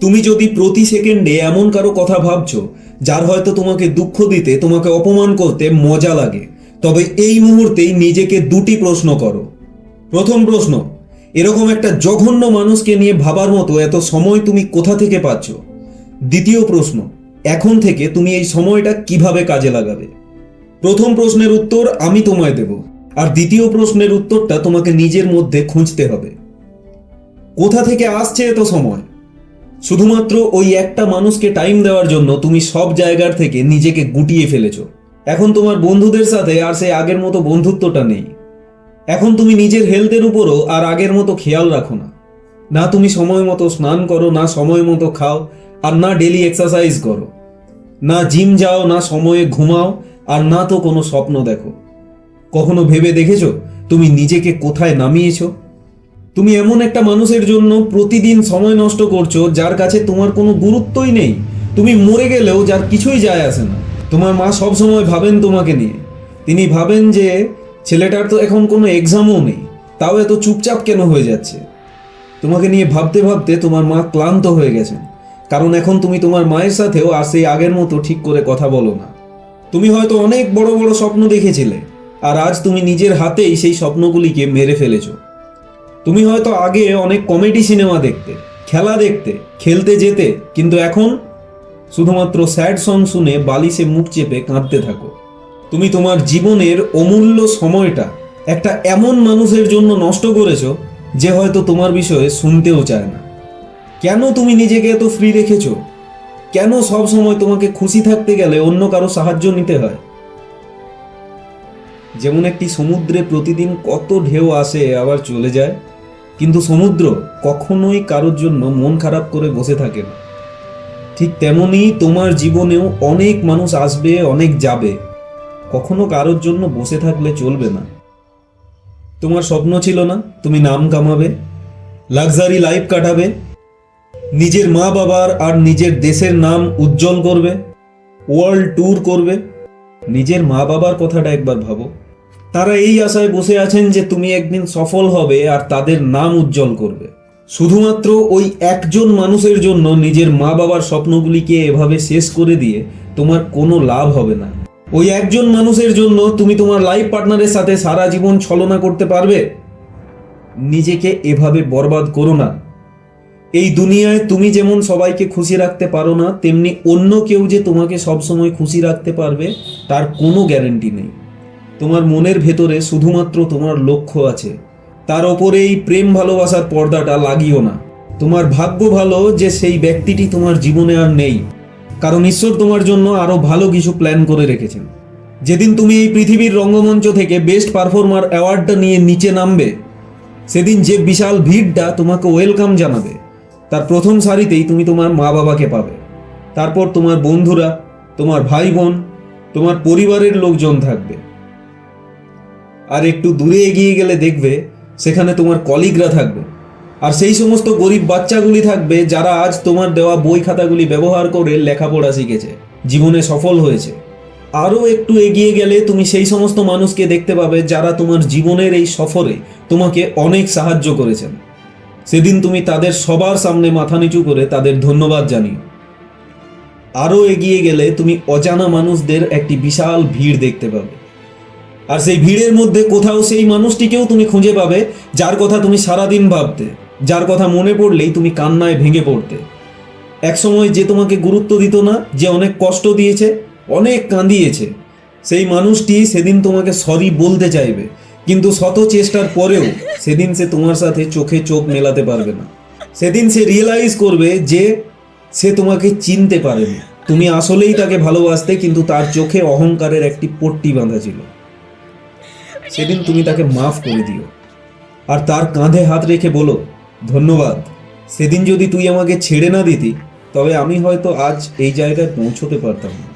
তুমি যদি প্রতি সেকেন্ডে এমন কারও কথা ভাবছ, যার হয়তো তোমাকে দুঃখ দিতে, তোমাকে অপমান করতে মজা লাগে, তবে এই মুহূর্তেই নিজেকে দুটি প্রশ্ন করো। প্রথম প্রশ্ন, এরকম একটা জঘন্য মানুষকে নিয়ে ভাবার মতো এত সময় তুমি কোথা থেকে পাচ্ছ? দ্বিতীয় প্রশ্ন, এখন থেকে তুমি এই সময়টা কীভাবে কাজে লাগাবে? প্রথম প্রশ্নের উত্তর আমি তোমায় দেব, আর দ্বিতীয় প্রশ্নের উত্তরটা তোমাকে নিজের মধ্যে খুঁজতে হবে। কোথা থেকে আসছে এত সময়? শুধুমাত্র ওই একটা মানুষকে টাইম দেওয়ার জন্য তুমি সব জায়গার থেকে নিজেকে গুটিয়ে ফেলেছ। এখন তোমার বন্ধুদের সাথে আর সেই আগের মতো বন্ধুত্বটা নেই। এখন তুমি নিজের হেলথের উপরও আর আগের মতো খেয়াল রাখো না। না তুমি সময় মতো স্নান করো, না সময় মতো খাও, আর না ডেলি এক্সারসাইজ করো। না জিম যাও, না সময়ে ঘুমাও, আর না তো কোনো স্বপ্ন দেখো। কখনো ভেবে দেখেছ? তুমি নিজেকে কোথায় নামিয়েছো? তুমি এমন একটা মানুষের জন্য প্রতিদিন সময় নষ্ট করছ, যার কাছে তোমার কোনো গুরুত্বই নেই। তুমি মরে গেলেও যার কিছুই যায় আসে না। তোমার মা সব সময় ভাবেন তোমাকে নিয়ে। তিনি ভাবেন যে ছেলেটার তো এখন কোনো এক্সামও নেই। তাও এত চুপচাপ কেন হয়ে যাচ্ছে? তোমাকে নিয়ে ভাবতে ভাবতে তোমার মা ক্লান্ত হয়ে গেছেন। কারণ এখন তুমি তোমার মায়ের সাথেও আর সেই আগের মতো ঠিক করে কথা বলো না। তুমি হয়তো অনেক বড় বড় স্বপ্ন দেখেছিলে, আর আজ তুমি নিজের হাতেই সেই স্বপ্নগুলিকে মেরে ফেলেছো। তুমি হয়তো আগে অনেক কমেডি সিনেমা দেখতে, খেলা দেখতে, খেলতে যেতে, কিন্তু এখন শুধুমাত্র স্যাড সং শুনে বালিশে মুখ চেপে কাঁদতে থাকো। তুমি তোমার জীবনের অমূল্য সময়টা একটা এমন মানুষের জন্য নষ্ট করেছ যে হয়তো তোমার বিষয়ে শুনতেও চায় না। কেন তুমি নিজেকে এত ফ্রি রেখেছো? কেন সব সময় তোমাকে খুশি থাকতে গেলে অন্য কারও সাহায্য নিতে হয়? যেমন একটি সমুদ্রে প্রতিদিন কত ঢেউ আসে, আবার চলে যায়। কিন্তু সমুদ্র কখনোই কারোর জন্য মন খারাপ করে বসে থাকে না। ঠিক তেমনি তোমার জীবনেও অনেক মানুষ আসবে, অনেক যাবে। কখনো কারোর জন্য বসে থাকলে চলবে না। তোমার স্বপ্ন ছিল না, তুমি নাম কামাবে, লাক্সারি লাইফ কাটাবে, নিজের মা বাবার আর নিজের দেশের নাম উজ্জ্বল করবে, ওয়ার্ল্ড ট্যুর করবে। নিজের মা বাবার কথাটা একবার ভাবো। তারা এই আশায় বসে আছেন যে তুমি একদিন সফল হবে আর তাদের নাম উজ্জ্বল করবে। শুধুমাত্র ওই একজন মানুষের জন্য নিজের মা বাবার স্বপ্নগুলিকে এভাবে শেষ করে দিয়ে তোমার কোনো লাভ হবে না। ওই একজন মানুষের জন্য তুমি তোমার লাইফ পার্টনারের সাথে সারা জীবন ছলনা করতে পারবে? নিজেকে এভাবে বরবাদ করো না। এই দুনিয়ায় তুমি যেমন সবাইকে খুশি রাখতে পারো না, তেমনি অন্য কেউ যে তোমাকে সবসময় খুশি রাখতে পারবে, তার কোনো গ্যারেন্টি নেই। তোমার মনের ভেতরে শুধুমাত্র তোমার লক্ষ্য আছে। তার ওপরে এই প্রেম ভালোবাসার পর্দাটা লাগিও না। তোমার ভাগ্য ভালো যে সেই ব্যক্তিটি তোমার জীবনে আর নেই। কারণ ঈশ্বর তোমার জন্য আরও ভালো কিছু প্ল্যান করে রেখেছেন। যেদিন তুমি এই পৃথিবীর রঙ্গমঞ্চ থেকে বেস্ট পারফর্মার অ্যাওয়ার্ডটা নিয়ে নিচে নামবে, সেদিন যে বিশাল ভিড়টা তোমাকে ওয়েলকাম জানাবে, তার প্রথম সারিতেই তুমি তোমার মা বাবাকে পাবে। তারপর তোমার বন্ধুরা, তোমার ভাই বোন তোমার পরিবারের লোকজন থাকবে। আর একটু দূরে এগিয়ে গেলে দেখবে সেখানে তোমার কলিগরা থাকবে। আর সেই সমস্ত গরিব বাচ্চাগুলি থাকবে যারা আজ তোমার দেওয়া বই খাতাগুলি ব্যবহার করে লেখাপড়া শিখেছে, জীবনে সফল হয়েছে। আরও একটু এগিয়ে গেলে তুমি সেই সমস্ত মানুষকে দেখতে পাবে যারা তোমার জীবনের এই সফরে তোমাকে অনেক সাহায্য করেছেন। সেদিন তুমি তাদের সবার সামনে মাথা নিচু করে তাদের ধন্যবাদ জানিও। আরও এগিয়ে গেলে তুমি অজানা মানুষদের একটি বিশাল ভিড় দেখতে পাবে। আর সেই ভিড়ের মধ্যে কোথাও সেই মানুষটিকেও তুমি খুঁজে পাবে, যার কথা তুমি সারাদিন ভাবতে, যার কথা মনে পড়লেই তুমি কান্নায় ভেঙে পড়তে। একসময় যে তোমাকে গুরুত্ব দিত না, যে অনেক কষ্ট দিয়েছে, অনেক কাঁদিয়েছে, সেই মানুষটি সেদিন তোমাকে সরি বলতে চাইবে, কিন্তু শত চেষ্টার পরেও সেদিন সে তোমার সাথে চোখে চোখ মেলাতে পারবে না। সেদিন সে রিয়েলাইজ করবে যে সে তোমাকে চিনতে পারেনি। তুমি আসলেই তাকে ভালোবাসতে, কিন্তু তার চোখে অহংকারের একটি পট্টি বাঁধা ছিল। সেদিন তুমি তাকে মাফ করে দিও। আর তার কাঁধে হাত রেখে বলো, ধন্যবাদ, সেদিন যদি তুই আমাকে ছেড়ে না দিতি, তবে আমি হয়তো আজ এই জায়গায় পৌঁছতে পারতাম না।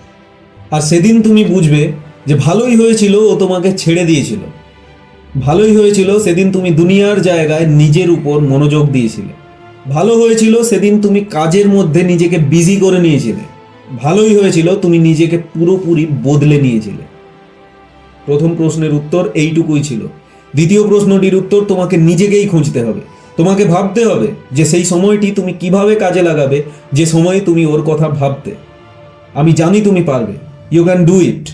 আর সেদিন তুমি বুঝবে যে ভালোই হয়েছিল ও তোমাকে ছেড়ে দিয়েছিল। ভালোই হয়েছিল সেদিন তুমি দুনিয়ার জায়গায় নিজের উপর মনোযোগ দিয়েছিলে। ভালো হয়েছিল সেদিন তুমি কাজের মধ্যে নিজেকে বিজি করে নিয়েছিলে। ভালোই হয়েছিল তুমি নিজেকে পুরোপুরি বদলে নিয়েছিলে। প্রথম প্রশ্নের উত্তর এইটুকুই ছিল। দ্বিতীয় প্রশ্নটির উত্তর তোমাকে নিজেকেই খুঁজতে হবে। তোমাকে ভাবতে হবে যে সেই সময়টি তুমি কীভাবে কাজে লাগাবে, যে সময়ে তুমি ওর কথা ভাবতে। আমি জানি তুমি পারবে। You can do it